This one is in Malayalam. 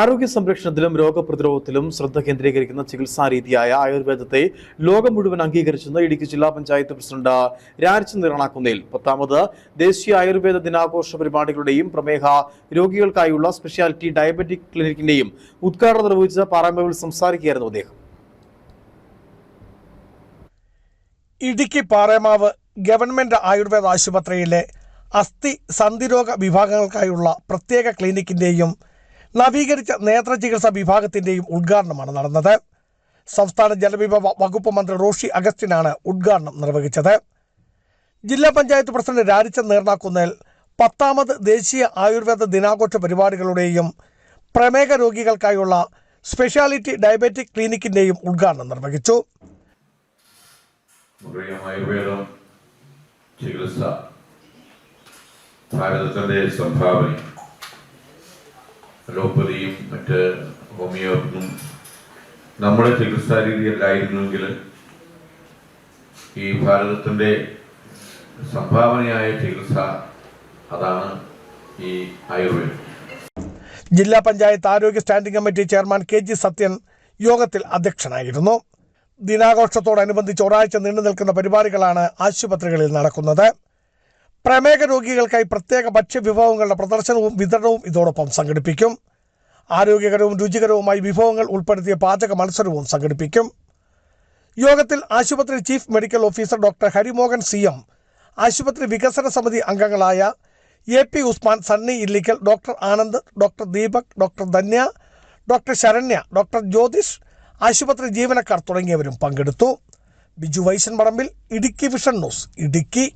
ആരോഗ്യ സംരക്ഷണത്തിലും രോഗപ്രതിരോധത്തിലും ശ്രദ്ധ കേന്ദ്രീകരിക്കുന്ന ചികിത്സാ രീതിയായ ആയുർവേദത്തെ ലോകം മുഴുവൻ അംഗീകരിച്ചെന്ന് ഇടുക്കി ജില്ലാ പഞ്ചായത്ത് പ്രസിഡന്റ് രാജ് നിറണാക്കുന്നേൽ. പത്താമത് ദേശീയ ആയുർവേദ ദിനാഘോഷ പരിപാടികളുടെയും പ്രമേഹ രോഗികൾക്കായുള്ള സ്പെഷ്യാലിറ്റി ഡയബറ്റിക് ക്ലിനിക്കിന്റെയും ഉദ്ഘാടനം നിർവഹിച്ച പാറാമ്പവിൽ സംസാരിക്കുകയായിരുന്നു അദ്ദേഹം. ഇടുക്കി പാറേമാവ് ഗവൺമെന്റ് ആയുർവേദ ആശുപത്രിയിലെ അസ്ഥി സന്ധിരോഗ വിഭാഗങ്ങൾക്കായുള്ള പ്രത്യേക ക്ലിനിക്കിന്റെയും നവീകരിച്ച നേത്ര ചികിത്സാ വിഭാഗത്തിന്റെയും ഉദ്ഘാടനമാണ് നടന്നത്. സംസ്ഥാന ജലവിഭവ വകുപ്പ് മന്ത്രി റോഷി അഗസ്റ്റിനാണ് ഉദ്ഘാടനം നിർവഹിച്ചത്. ജില്ലാ പഞ്ചായത്ത് പ്രസിഡന്റ് രാരിച്ചൻ നേർണാക്കുന്നേൽ പത്താമത് ദേശീയ ആയുർവേദ ദിനാഘോഷ പരിപാടികളുടെയും പ്രമേഹ രോഗികൾക്കായുള്ള സ്പെഷ്യാലിറ്റി ഡയബറ്റിക് ക്ലിനിക്കിന്റെയും ഉദ്ഘാടനം നിർവഹിച്ചു. ഭാരതത്തിന്റെ ആയുർവേദം ചികിത്സ ഭാരതത്തിന്റെ സംഭാവന അലോപ്പതിയും മറ്റ് ഹോമിയോപ്പതും നമ്മുടെ ചികിത്സാ രീതിയല്ലായിരുന്നുവെങ്കിൽ ഈ ഭാരതത്തിന്റെ സംഭാവനയായ ചികിത്സ അതാണ് ഈ ആയുർവേദം. ജില്ലാ പഞ്ചായത്ത് ആരോഗ്യ standing committee chairman K G Sathyan യോഗത്തിൽ അധ്യക്ഷനായിരുന്നു. ദിനാഘോഷത്തോടനുബന്ധിച്ച് ഒരാഴ്ച നീണ്ടു നിൽക്കുന്ന പരിപാടികളാണ് ആശുപത്രികളിൽ നടക്കുന്നത്. പ്രമേഹ രോഗികൾക്കായി പ്രത്യേക ഭക്ഷ്യവിഭവങ്ങളുടെ പ്രദർശനവും വിതരണവും ഇതോടൊപ്പം സംഘടിപ്പിക്കും. ആരോഗ്യകരവും രുചികരവുമായി വിഭവങ്ങൾ ഉൾപ്പെടുത്തിയ പാചക മത്സരവും സംഘടിപ്പിക്കും. യോഗത്തിൽ ആശുപത്രി chief medical officer doctor Harimohan C M ആശുപത്രി വികസന സമിതി അംഗങ്ങളായ A P Usman Sunny Illickal doctor Anand doctor Deepak doctor Dhanya doctor Saranya doctor Jyothish ആശുപത്രി ജീവനക്കാർ തുടങ്ങിയവരും പങ്കെടുത്തു. Biju Vaishan Parambil Idukki vision news Idukki.